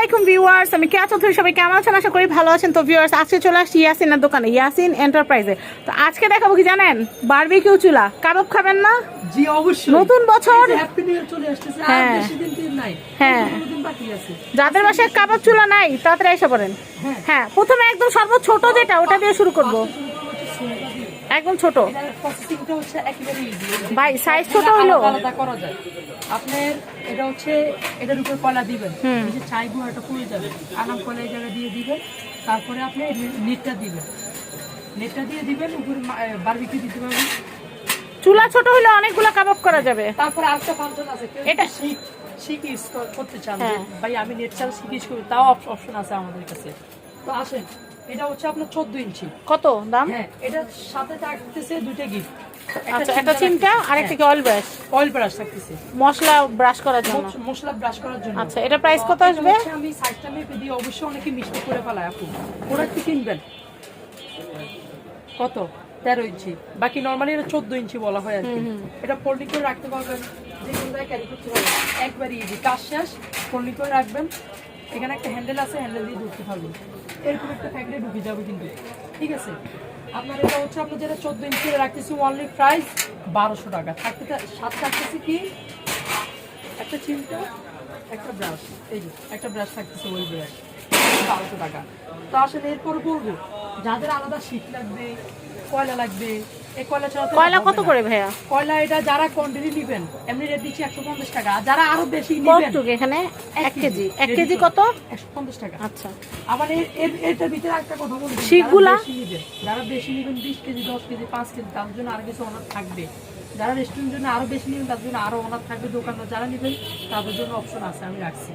আলাইকুম ভিউয়ার্স আমি কেয়া চৌধুরী সবাই কেমন আছেন? আশা করি ভালো আছেন। তো ভিউয়ার্স আজকে চলে আসছি ইয়াসিনের দোকানে ইয়াসিন এন্টারপ্রাইজে। তো আজকে দেখাবো কি জানেন? বারবিকিউ চুলা। কাবাব খাবেন না? জি অবশ্যই। নতুন বছর। হ্যাঁ। হ্যাঁ। যাদের বাসায় কাবাব চুলা নাই তাড়াতাড়ি এসে পড়েন। হ্যাঁ। হ্যাঁ প্রথমে একদম সর্বোচ্চ ছোট যেটা ওটা দিয়ে শুরু করব। একদম ছোট। ভাই সাইজ ছোট যায়। আপনার এটা হচ্ছে এটার উপর কলা দিবেন। যে চাই গুঁড়াটা পুড়ে যাবে আনাম কলা এই জায়গায় দিয়ে দিবেন তারপরে আপনি নেটটা দিবেন। নেটটা দিয়ে দিবেন উপরে বারবিকিউ দিতে পারবেন। চুলা ছোট হলে অনেকগুলো কাবাব করা যাবে। তারপরে আরেকটা ফাংশন আছে এটা- এটা? শিখ শিখ ইউজ করতে চান হ্যাঁ। ভাই আমি নেট চাল শিখ ইউজ তাও অপশন আছে আমাদের কাছে। তো আসেন এটা হচ্ছে আপনার চোদ্দ ইঞ্চি। কত দাম? হ্যাঁ এটার সাথে থাকতেছে দুইটা গিফট আচ্ছা একটা চিমটা আর একটা কি অয়েল ব্রাশ অয়েল ব্রাশ থাকতেছে। মশলা ব্রাশ করার জন্য। মশলা ব্রাশ করার জন্য। আচ্ছা এটা প্রাইস কত আসবে? আমি সাইজটা মেপে দিয়ে অবশ্যই অনেকে মিষ্টি করে ফেলায় আপু। প্রোডাক্ট কিনবেন। কত? তেরো ইঞ্চি। বাকি নর্মালি এটা চোদ্দ ইঞ্চি বলা হয় আর কি। এটা ফোল্ডিং করে রাখতে পারবেন। যে কোনো জায়গায় ক্যারি করতে পারবেন। একবারই ইজি কাজ শেষ ফোল্ডিং করে রাখবেন। এখানে একটা হ্যান্ডেল আছে হ্যান্ডেল দিয়ে ঢুকতে পারবেন এরকম একটা প্যাকেটে ঢুকে যাবে কিন্তু। ঠিক আছে? আপনার এটা হচ্ছে আপনার যেটা চোদ্দ ইঞ্চি রাখতেছি অনলি প্রাইস বারোশো টাকা। থাকতে সাত থাকতেছি কি? একটা চিমটা, একটা ব্রাশ এই যে, একটা ব্রাশ থাকতেছে ওই ব্রাশ বারোশো টাকা। তো আসলে এরপর বলব, যাদের আলাদা শীত লাগবে, কয়লা লাগবে কয়লা কত করে ভাইয়া? কয়লা এটা যারা কোয়ান্টিটি নেবেন এমনি রেট দিচ্ছি একশো পঞ্চাশ টাকা। আর যারা আরও বেশি নেবেন এখানে? এক কেজি এক কেজি কত? একশো পঞ্চাশ টাকা। আচ্ছা। আবার এটার ভিতরে একটা কথা বলব যারা বেশি নেবেন বিশ কেজি দশ কেজি পাঁচ কেজি তার জন্য আর কিছু অনার থাকবে। যারা রেস্টুরেন্টের জন্য আরও বেশি নেবেন তার জন্য আরও অনার থাকবে। দোকানদার যারা নেবেন তাদের জন্য অপশন আছে আমি রাখছি।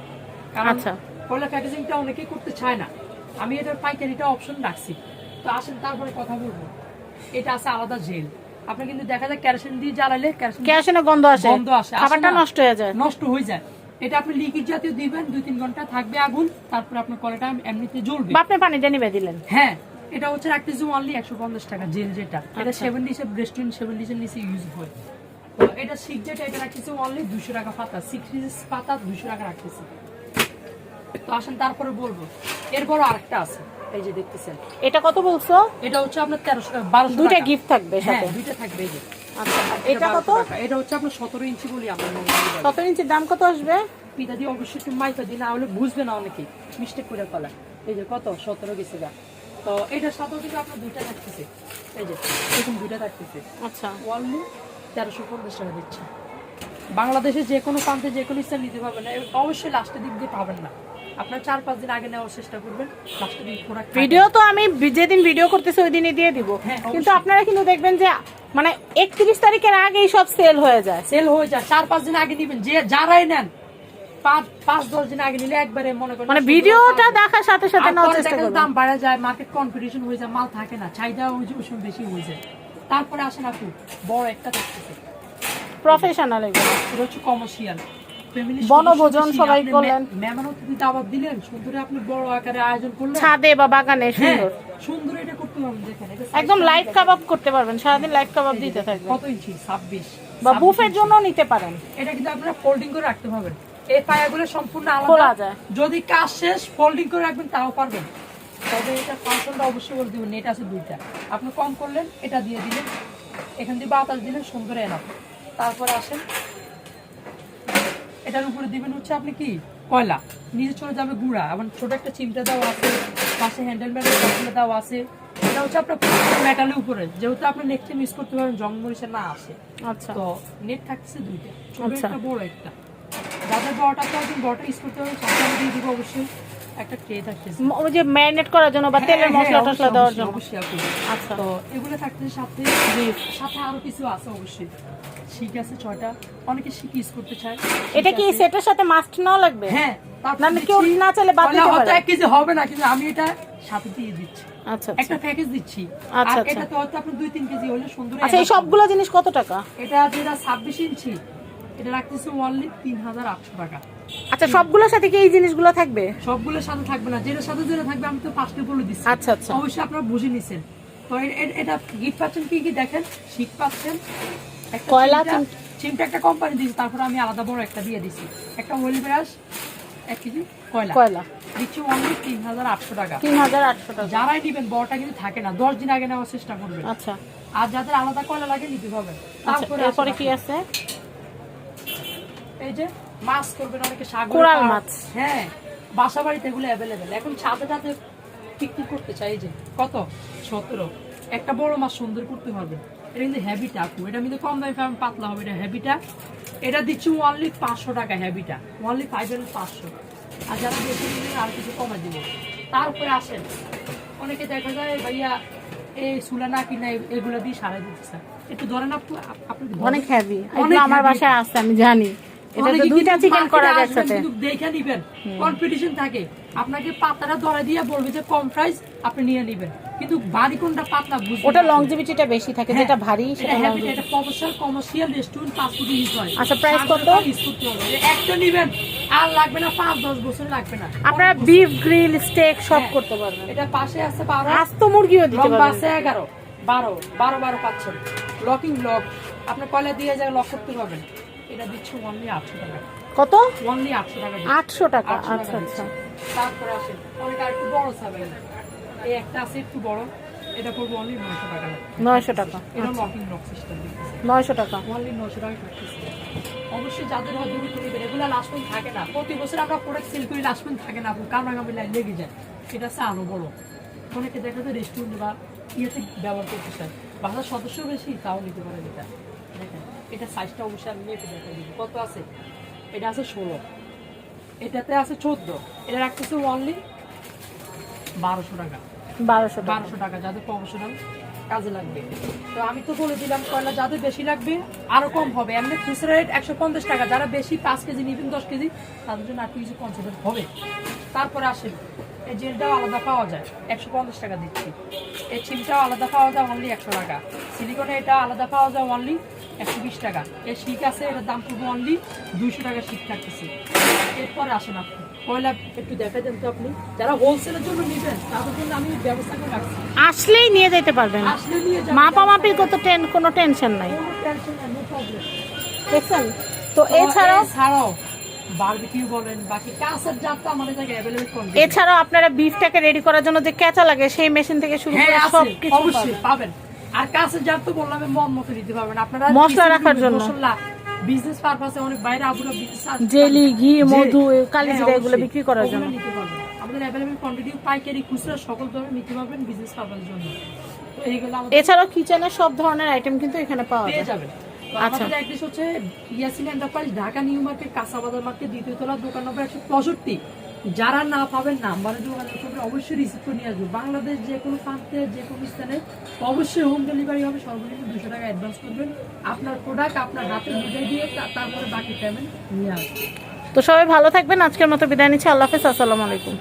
কারণ আচ্ছা। কয়লা প্যাকেজিংটা অনেকেই করতে চায় না। আমি এটার পাইকারিটা অপশন রাখছি। তো আসেন তারপরে কথা বলব। এটা আছে আলাদা জেল। আপনি কিন্তু দেখা যায় কেরোসিন দিয়ে জ্বালালে কেরোসিন গন্ধ আসে গন্ধ আসে। খাবারটা নষ্ট হয়ে যায়। নষ্ট হয়ে যায়। এটা আপনি লিকুইড জাতীয় দিবেন দুই তিন ঘণ্টা থাকবে আগুন তারপর আপনার কলাটা এমনিতে জ্বলবে। আপনি পানিটা নিবে দিলেন। হ্যাঁ এটা হচ্ছে রাখতেছি অনলি একশো পঞ্চাশ টাকা জেল যেটা। এটা। সেভেন ডিসের রেস্টুরেন্ট সেভেন ডিসের নিচে ইউজ হয়। তো এটা সিক্স যেটা এটা রাখতেছি অনলি দুশো টাকা পাতা। সিক্স ডিস পাতা দুশো টাকা রাখতেছি তো আসেন তারপরে বলব। এরপরও আরেকটা আছে। এই যে দেখতেছেন। এটা কত বলছো? এটা হচ্ছে আপনার তেরোশো বারোশো দুইটা গিফট থাকবে হ্যাঁ দুইটা থাকবে এই যে। আচ্ছা এটা কত? এটা হচ্ছে আপনার সতেরো ইঞ্চি বলি আমরা। ইঞ্চির দাম কত আসবে? পিতা দিয়ে অবশ্যই একটু মাইকা দিই না হলে বুঝবে না অনেকে। মিস্টেক করে ফেলা। এই যে কত? সতেরো গেছে গা। তো এটার সাথেও কিন্তু আপনার দুইটা থাকতেছে। এই যে এরকম দুইটা থাকতেছে। আচ্ছা। ওয়ানলি তেরোশো পঞ্চাশ টাকা দিচ্ছে। বাংলাদেশে যে কোনো প্রান্তে যে কোনো স্থান নিতে পারবেন না। অবশ্যই লাস্টের দিক দিয়ে পাবেন না। আপনার চার পাঁচ দিন আগে নেওয়ার চেষ্টা করবেন। ভিডিও তো আমি যেদিন ভিডিও করতেছি ওই দিনই দিয়ে দিব। হ্যাঁ, কিন্তু আপনারা কিন্তু দেখবেন যে মানে একত্রিশ তারিখের আগেই সব সেল হয়ে যায়। সেল হয়ে যায়। চার পাঁচ দিন আগে নিবেন যে যারাই নেন পাঁচ পাঁচ দশ দিন আগে নিলে একবারে মনে করেন মানে ভিডিওটা দেখার সাথে সাথে নেওয়ার চেষ্টা করবেন। দাম বাড়া যায় মার্কেট কম্পিটিশন হয়ে যায় মাল থাকে না চাহিদা ওই যে ওই বেশি হয়ে যায়। তারপরে আসেন আপু বড় একটা থাকতেছে প্রফেশনাল এগুলো। এটা হচ্ছে কমার্শিয়াল বনভোজন সবাই করলেন। মেহমান দাওয়াত দিলেন। সুন্দর আপনি বড় আকারে আয়োজন করলেন। ছাদে বা বাগানে হ্যাঁ সুন্দর। সুন্দর এটা করতে পারবেন দেখেন একদম লাইভ কাবাব করতে পারবেন সারাদিন লাইভ কাবাব দিতে থাকবেন। কত ইঞ্চি? ছাব্বিশ। বা বুফের জন্য নিতে পারেন। এটা কিন্তু আপনারা ফোল্ডিং করে রাখতে পারবেন। এই পায়াগুলো সম্পূর্ণ আলাদা। যায়। যদি কাজ শেষ ফোল্ডিং করে রাখবেন তাও পারবেন। তবে এটা ফাংশনটা অবশ্যই বলে দিবেন নেট আছে দুইটা। আপনি কম করলেন এটা দিয়ে দিলেন। এখান দিয়ে বাতাস দিলেন সুন্দর এনাফ তারপরে আসেন এটার উপরে দিবেন হচ্ছে আপনি কি? কয়লা। নিচে চলে যাবে গুঁড়া। এবং ছোট একটা চিমটা দেওয়া আছে পাশে হ্যান্ডেল ম্যান্ডেল দাও আছে। এটা হচ্ছে আপনার মেটালের উপরে। যেহেতু আপনি নেট মিস করতে পারেন জং মরিচের না আসে। আচ্ছা। তো নেট থাকছে দুইটা। ছোট আচ্ছা। একটা বড় একটা। যাদের বড়টা চাচ্ছেন বড়টা ইউজ করতে সাথে দিয়ে দিব অবশ্যই। একটা ট্রে ম- ওই যে ম্যারিনেট করার জন্য বা তেলের হ্যাঁ, হ্যাঁ, মশলা টসলা দেওয়ার জন্য। অবশ্যই আপু। আচ্ছা। তো এগুলো থাকতেছে সাথে সাথে আরও কিছু আছে অবশ্যই। শিক আছে ছয়টা। অনেকে শিক ইউজ করতে চায়। এটা কি। সেটের সাথে মাস্ট নাও লাগবে? হ্যাঁ না, না, কেউ না বাদ দিতে পারে। এক কেজি হবে না কিন্তু আমি এটা সাথে দিয়ে দিচ্ছি। আচ্ছা আচ্ছা। একটা প্যাকেজ দিচ্ছি। আচ্ছা, আচ্ছা। এটা তো আপনি দুই তিন কেজি হলে সুন্দর আচ্ছা এই সবগুলো জিনিস কত টাকা? এটা যেটা ছাব্বিশ ইঞ্চি এটা রাখতেছে অনলি তিন হাজার আটশো টাকা। আচ্ছা সবগুলোর সাথে কি এই জিনিসগুলো থাকবে? সবগুলোর সাথে থাকবে না। যেটার সাথে যেটা থাকবে আমি তো পাঁচটা বলে দিচ্ছি। আচ্ছা আচ্ছা। অবশ্যই আপনারা বুঝে নিছেন। তো এটা গিফট পাচ্ছেন কি কি দেখেন? শীত পাচ্ছেন। কয়লা চিমটা- একটা কোম্পানি দিয়েছে তারপরে আমি আলাদা বড় একটা দিয়ে দিছি। একটা ওয়েল ব্রাশ এক কেজি কয়লা। কয়লা। দিচ্ছি অনলি তিন হাজার আটশো টাকা। তিন হাজার আটশো টাকা। যারাই নিবেন বড়টা কিন্তু থাকে না। দশ দিন আগে নেওয়ার চেষ্টা করবেন। আচ্ছা। আর যাদের আলাদা কয়লা লাগে নিতে হবে। আচ্ছা তারপরে এরপরে কি আছে? এই যে মাছ করবেন অনেকে সাগর কোরাল মাছ। হ্যাঁ বাসা বাড়িতে এগুলো অ্যাভেলেবেল এখন পিকনিক করতে চাই যে কত? সতেরো। একটা বড় মাছ সুন্দর করতে পারবেন এটা কিন্তু হ্যাবিটা আপু এটা কিন্তু কম দামে পাবেন পাতলা হবে এটা হ্যাবিটা এটা দিচ্ছি ওয়ানলি পাঁচশো টাকা হ্যাবিটা ওয়ানলি ফাইভ হান্ড্রেড পাঁচশো। আর যারা বেশি আর কিছু কমে দিব। তারপরে আসেন। অনেকে দেখা যায় ভাইয়া এই সুলা না কিনা এগুলো দিয়ে সারাই দিচ্ছে। একটু ধরেন আপু আপনি অনেক আমার বাসায় আছে আমি জানি। এটাতে অনেকে দুইটা চিকেন করা market এ যায় আসবেন, একসাথে দেখে নিবেন কম্পিটিশন থাকে। আপনাকে পাতাটা ধরে দিয়ে বলবে যে কম প্রাইস আপনি নিয়ে নিবেন। কিন্তু ভারী কোনটা পাতলা বুঝবেন ওটা লংজিভিটিটা বেশি থাকে হ্যাঁ, যেটা ভারী সেটা এটা professional commercial restaurant fast food use হয়। আচ্ছা, কত? একটা নিবেন আর লাগবে না পাঁচ দশ বছর লাগবে না। আপনারা বিফ গ্রিল স্টেক সব হ্যাঁ। করতে পারবেন। এটা পাশে আছে বারো। আস্ত মুরগিও দিতে পারবেন। এগারো। বারো বারো বারো পাচ্ছেন। লকিং লক আপনার কয়লা দিয়ে যায় লক করতে পারবেন। এটা দিচ্ছে অনলি আটশো টাকা। কত? অনলি আটশো টাকা আটশো টাকা 800 টাকা আচ্ছা আচ্ছা। তারপরে আসেন অনেক আর একটু বড় চাবেন এই একটা আছে একটু বড় এটা করব অনলি নয়শো টাকা। নয়শো টাকা এটা লকিং লক সিস্টেম নয়শো টাকা। অনলি নয়শো টাকা অবশ্যই যাদের হয় নেবেন এগুলো লাস্ট থাকে না। প্রতি বছর আমরা প্রোডাক্ট সেল করি লাস্ট থাকে না কামড়াকামড়ি লাইন লেগে যায়। এটা হচ্ছে আরও বড়। অনেকে দেখা যায় রেস্টুরেন্ট বা ইয়েতে ব্যবহার করতে চায়। বাসার সদস্য বেশি তাও নিতে পারে এটা। এটা সাইজটা অবশ্যই আমি নিয়ে দেখা দিব। কত আছে? এটা আছে ষোলো। এটাতে আছে চোদ্দ। এটা রাখতেছে অনলি বারোশো টাকা। বারোশো টাকা। বারোশো টাকা যাদের প্রফেশনাল কাজে লাগবে। তো আমি তো বলে দিলাম কয়লা যাদের বেশি লাগবে আরও কম হবে। এমনি খুচরা রেট একশো পঞ্চাশ টাকা। যারা বেশি পাঁচ কেজি নিবেন দশ কেজি তাদের জন্য আর কিছু কনসিডার হবে। তারপরে আসেন এই জেলটাও আলাদা পাওয়া যায়। একশো পঞ্চাশ টাকা দিচ্ছি। এই চিমটাও আলাদা পাওয়া যায় অনলি একশো টাকা। সিলিকনে এটা আলাদা পাওয়া যায় অনলি একশো বিশ টাকা। এই শিক আছে এটার দাম পড়বে অনলি দুইশো টাকা শিক থাকতেছে। এরপরে আসেন আপনি। কয়লা একটু দেখা দেন তো আপনি। যারা হোলসেলের জন্য নেবেন তাদের জন্য আমি ব্যবস্থা করে রাখছি। আসলেই নিয়ে যেতে পারবেন। আসলে নিয়ে যাবেন। মাপামাপির কত টেন কোনো টেনশন নাই। দেখছেন? তো এছাড়াও কোন এছাড়াও আপনারা বিফটাকে রেডি করার জন্য যে ক্যাচা লাগে সেই মেশিন থেকে শুরু হ্যাঁ করে সব কিছু পাবেন। আর কাঁচের জাত তো বললাম মন মতো দিতে পারবেন আপনারা মশলা রাখার জন্য। বিজনেস পারপাসে অনেক বাইরে বিজনেস জেলি, ঘি, মধু, হ্যাঁ, কালিজিরা এগুলো বিক্রি করার জন্য। নিতে পারবেন। আমাদের অ্যাভেলেবল কোয়ান্টিটি পাইকারি খুচরা সকল ধরনের নিতে পারবেন বিজনেস পারপাসের জন্য। এছাড়াও কিচেনের সব ধরনের আইটেম কিন্তু এখানে পাওয়া তো আচ্ছা। আমাদের অ্যাড্রেস হচ্ছে Yasin enterprise Dhaka new market কাঁচাবাজার market দ্বিতীয় তলা দোকান নম্বর একশো পঁয়ষট্টি। যারা না পাবেন নাম্বারে যোগাযোগ করবেন অবশ্যই রিসিভ করে নিয়ে আসবে। বাংলাদেশ যে কোনো প্রান্তে, যে কোনো স্থানে অবশ্যই হোম ডেলিভারি হবে। সর্বনিম্ন দুশো টাকা অ্যাডভান্স করবেন। আপনার প্রোডাক্ট আপনার হাতে বুঝে দিয়ে তারপরে বাকি পেমেন্ট নিয়ে আসবেন। তো সবাই ভালো থাকবেন। আজকের মতো বিদায় নিচ্ছি। আল্লাহ হাফেজ। আসসালামু আলাইকুম।